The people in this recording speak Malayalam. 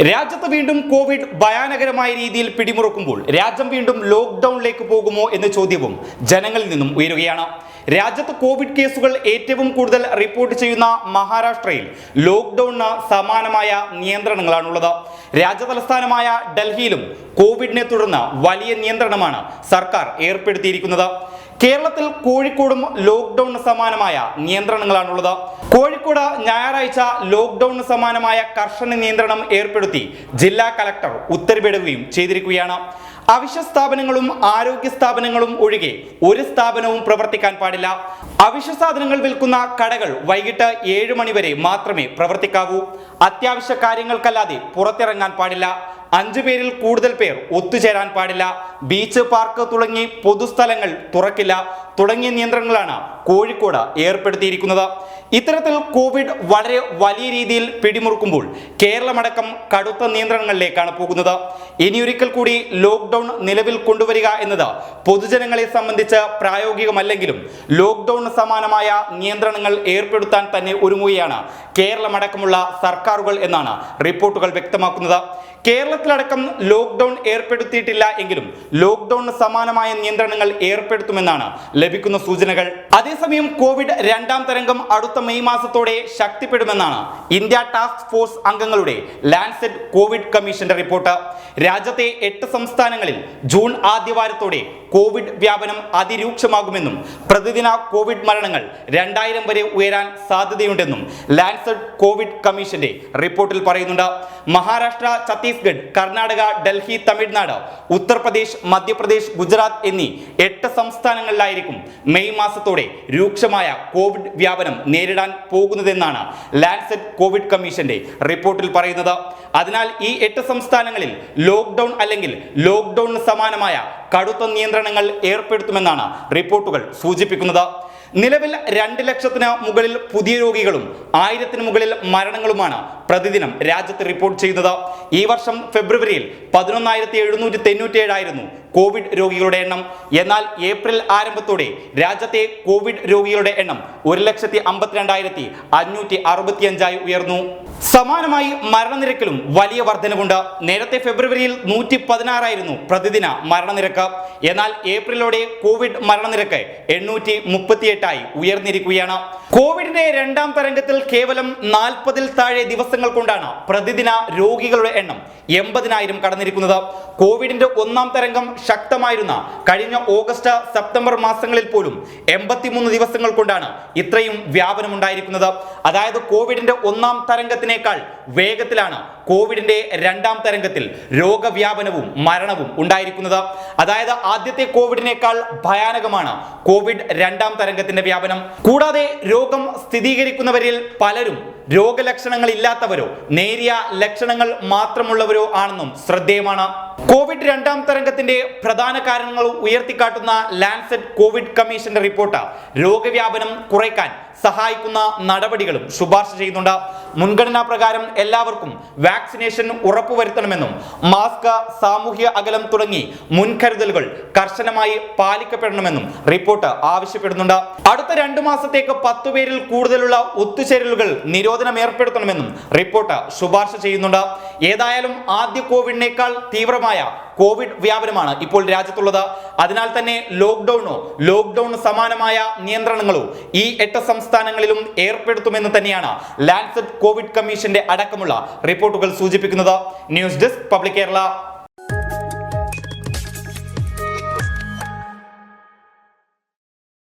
രാജ്യത്ത് വീണ്ടും കോവിഡ് ഭയാനകരമായ രീതിയിൽ പിടിമുറുക്കുമ്പോൾ രാജ്യം വീണ്ടും ലോക്ക്ഡൌണിലേക്ക് പോകുമോ എന്ന ചോദ്യവും ജനങ്ങളിൽ നിന്നും ഉയരുകയാണ്. രാജ്യത്ത് കോവിഡ് കേസുകൾ ഏറ്റവും കൂടുതൽ റിപ്പോർട്ട് ചെയ്യുന്ന മഹാരാഷ്ട്രയിൽ ലോക്ക്ഡൌണിന് സമാനമായ നിയന്ത്രണങ്ങളാണുള്ളത്. രാജ്യതലസ്ഥാനമായ ഡൽഹിയിലും കോവിഡിനെ തുടർന്ന് വലിയ നിയന്ത്രണമാണ് സർക്കാർ ഏർപ്പെടുത്തിയിരിക്കുന്നത്. കേരളത്തിൽ കോഴിക്കോടും ലോക്ക്ഡൌണിന് സമാനമായ നിയന്ത്രണങ്ങളാണുള്ളത്. കോഴിക്കോട് ഞായറാഴ്ച ലോക്ക്ഡൌണിന് സമാനമായ കർശന നിയന്ത്രണം ഏർപ്പെടുത്തി ജില്ലാ കലക്ടർ ഉത്തരവിടുകയും ചെയ്തിരിക്കുകയാണ്. അവശ്യ സ്ഥാപനങ്ങളും ആരോഗ്യ സ്ഥാപനങ്ങളും ഒഴികെ ഒരു സ്ഥാപനവും പ്രവർത്തിക്കാൻ പാടില്ല. അവശ്യ സാധനങ്ങൾ വിൽക്കുന്ന കടകൾ വൈകിട്ട് ഏഴ് മണിവരെ മാത്രമേ പ്രവർത്തിക്കാവൂ. അത്യാവശ്യ കാര്യങ്ങൾക്കല്ലാതെ പുറത്തിറങ്ങാൻ പാടില്ല. അഞ്ചു പേരിൽ കൂടുതൽ പേർ ഒത്തുചേരാൻ പാടില്ല. ബീച്ച് പാർക്ക് തുടങ്ങി പൊതുസ്ഥലങ്ങൾ തുറക്കില്ല. തുടങ്ങിയ നിയന്ത്രണങ്ങളാണ് കോഴിക്കോട് ഏർപ്പെടുത്തിയിരിക്കുന്നത്. ഇത്തരത്തിൽ കോവിഡ് വളരെ വലിയ രീതിയിൽ പിടിമുറുക്കുമ്പോൾ കേരളമടക്കം കടുത്ത നിയന്ത്രണങ്ങളിലേക്കാണ് പോകുന്നത്. ഇനിയൊരിക്കൽ കൂടി ലോക്ക്ഡൌൺ നിലവിൽ കൊണ്ടുവരിക എന്നത് പൊതുജനങ്ങളെ സംബന്ധിച്ച് പ്രായോഗികമല്ലെങ്കിലും ലോക്ക്ഡൌൺ സമാനമായ നിയന്ത്രണങ്ങൾ ഏർപ്പെടുത്താൻ തന്നെ ഒരുങ്ങുകയാണ് കേരളമടക്കമുള്ള സർക്കാരുകൾ എന്നാണ് റിപ്പോർട്ടുകൾ വ്യക്തമാക്കുന്നത്. കേരളത്തിലടക്കം ലോക്ക്ഡൌൺ ഏർപ്പെടുത്തിയിട്ടില്ല എങ്കിലും ലോക്ക്ഡൌണിന് സമാനമായ നിയന്ത്രണങ്ങൾ ഏർപ്പെടുത്തുമെന്നാണ് ലഭിക്കുന്ന സൂചനകൾ. അതേസമയം കോവിഡ് രണ്ടാം തരംഗം അടുത്ത മെയ് മാസത്തോടെ ശക്തിപ്പെടുമെന്നാണ് ഇന്ത്യ ടാസ്ക് ഫോഴ്സ് അംഗങ്ങളുടെ ലാൻസെറ്റ് കോവിഡ് കമ്മീഷന്റെ റിപ്പോർട്ട്. രാജ്യത്തെ എട്ട് സംസ്ഥാനങ്ങളിൽ ജൂൺ ആദ്യവാരത്തോടെ കോവിഡ് വ്യാപനം അതിരൂക്ഷമാകുമെന്നും പ്രതിദിന കോവിഡ് മരണങ്ങൾ രണ്ടായിരം വരെ ഉയരാൻ സാധ്യതയുണ്ടെന്നും ലാൻസെറ്റ് കോവിഡ് കമ്മീഷന്റെ റിപ്പോർട്ടിൽ പറയുന്നുണ്ട്. മഹാരാഷ്ട്ര ഛത്തീസ്ഗഡ് കർണാടക ഡൽഹി തമിഴ്നാട് ഉത്തർപ്രദേശ് മധ്യപ്രദേശ് ഗുജറാത്ത് എന്നീ എട്ട് സംസ്ഥാനങ്ങളിലായിരിക്കും മെയ് മാസത്തോടെ രൂക്ഷമായ കോവിഡ് വ്യാപനം നേരിടാൻ പോകുന്നതെന്നാണ് ലാൻസെറ്റ് കോവിഡ് കമ്മീഷന്റെ റിപ്പോർട്ടിൽ പറയുന്നത്. അതിനാൽ ഈ എട്ട് സംസ്ഥാനങ്ങളിൽ ലോക്ക്ഡൌൺ അല്ലെങ്കിൽ ലോക്ക്ഡൌണിന് സമാനമായ കടുത്ത നിയന്ത്രണങ്ങൾ ഏർപ്പെടുത്തുമെന്നാണ് റിപ്പോർട്ടുകൾ സൂചിപ്പിക്കുന്നത്. നിലവിൽ രണ്ട് ലക്ഷത്തിന് മുകളിൽ പുതിയ രോഗികളും ആയിരത്തിന് മുകളിൽ മരണങ്ങളുമാണ് പ്രതിദിനം രാജ്യത്ത് റിപ്പോർട്ട് ചെയ്യുന്നത് ഈ വർഷം ഫെബ്രുവരിയിൽ പതിനൊന്നായിരത്തി എഴുന്നൂറ്റി തൊണ്ണൂറ്റി ഏഴായിരുന്നു കോവിഡ് രോഗികളുടെ എണ്ണം. എന്നാൽ ഏപ്രിൽ ആരംഭത്തോടെ രാജ്യത്തെ കോവിഡ് രോഗികളുടെ എണ്ണം ഒരു ലക്ഷത്തി അമ്പത്തിരണ്ടായിരത്തി അഞ്ഞൂറ്റി അറുപത്തിയഞ്ചായി ഉയർന്നു. സമാനമായി മരണനിരക്കിലും വലിയ വർധനവുണ്ട്. നേരത്തെ ഫെബ്രുവരിയിൽ നൂറ്റി പതിനാറായിരുന്നു പ്രതിദിന മരണനിരക്ക്. എന്നാൽ ഏപ്രിലോടെ കോവിഡ് മരണനിരക്ക് എണ്ണൂറ്റി മുപ്പത്തിയെട്ടായി ഉയർന്നിരിക്കുകയാണ്. കോവിഡിന്റെ രണ്ടാം തരംഗത്തിൽ കേവലം നാൽപ്പതിൽ താഴെ ദിവസങ്ങൾ കൊണ്ടാണ് പ്രതിദിന രോഗികളുടെ എണ്ണം എൺപതിനായിരം കടന്നിരിക്കുന്നത്. കോവിഡിന്റെ ഒന്നാം തരംഗം ശക്തമായിരുന്ന കഴിഞ്ഞ ഓഗസ്റ്റ് സെപ്റ്റംബർ മാസങ്ങളിൽ പോലും എൺപത്തിമൂന്ന് ദിവസങ്ങൾ കൊണ്ടാണ് ഇത്രയും വ്യാപനം ഉണ്ടായിരിക്കുന്നത് അതായത് കോവിഡിന്റെ ഒന്നാം തരംഗത്തിനേക്കാൾ വേഗത്തിലാണ് കോവിഡിന്റെ രണ്ടാം തരംഗത്തിൽ രോഗവ്യാപനവും മരണവും ഉണ്ടായിരിക്കുന്നത്. അതായത് ആദ്യത്തെ കോവിഡിനേക്കാൾ ഭയാനകമാണ് കോവിഡ് രണ്ടാം തരംഗത്തിന്റെ വ്യാപനം. കൂടാതെ രോഗം സ്ഥിരീകരിക്കുന്നവരിൽ പലരും രോഗലക്ഷണങ്ങൾ ഇല്ലാത്തവരോ നേരിയ ലക്ഷണങ്ങൾ മാത്രമുള്ളവരോ ആണെന്നും ശ്രദ്ധേയമാണ്. കോവിഡ് രണ്ടാം തരംഗത്തിന്റെ പ്രധാന കാരണങ്ങൾ ഉയർത്തിക്കാട്ടുന്ന ലാൻസെറ്റ് കോവിഡ് കമ്മീഷന്റെ റിപ്പോർട്ട്. രോഗവ്യാപനം കുറയ്ക്കാൻ സഹായിക്കുന്ന നടപടികളും ശുപാർശ ചെയ്യുന്നുണ്ട്. മുൻഗണനാ പ്രകാരം എല്ലാവർക്കും വാക്സിനേഷൻ ഉറപ്പുവരുത്തണമെന്നും മാസ്ക് സാമൂഹ്യ അകലം തുടങ്ങി മുൻകരുതലുകൾ കർശനമായി പാലിക്കപ്പെടണമെന്നും റിപ്പോർട്ട് ആവശ്യപ്പെടുന്നുണ്ട്. അടുത്ത രണ്ടു മാസത്തേക്ക് പത്തു പേരിൽ കൂടുതലുള്ള ഒത്തുചേരലുകൾ നിരോധനം ഏർപ്പെടുത്തണമെന്നും റിപ്പോർട്ട് ശുപാർശ ചെയ്യുന്നുണ്ട്. ഏതായാലും ആദ്യ കോവിഡിനേക്കാൾ തീവ്രമായ കോവിഡ് വ്യാപനമാണ് ഇപ്പോൾ രാജ്യത്തുള്ളത്. അതിനാൽ തന്നെ ലോക്ക്ഡൌണോ ലോക്ക്ഡൌൺ സമാനമായ നിയന്ത്രണങ്ങളോ ഈ എട്ട് സംസ്ഥാനങ്ങളിലും ഏർപ്പെടുത്തുമെന്ന് തന്നെയാണ് ലാൻസെറ്റ് കോവിഡ് കമ്മീഷന്റെ അടക്കമുള്ള റിപ്പോർട്ടുകൾ സൂചിപ്പിക്കുന്നത്. News desk public Kerala.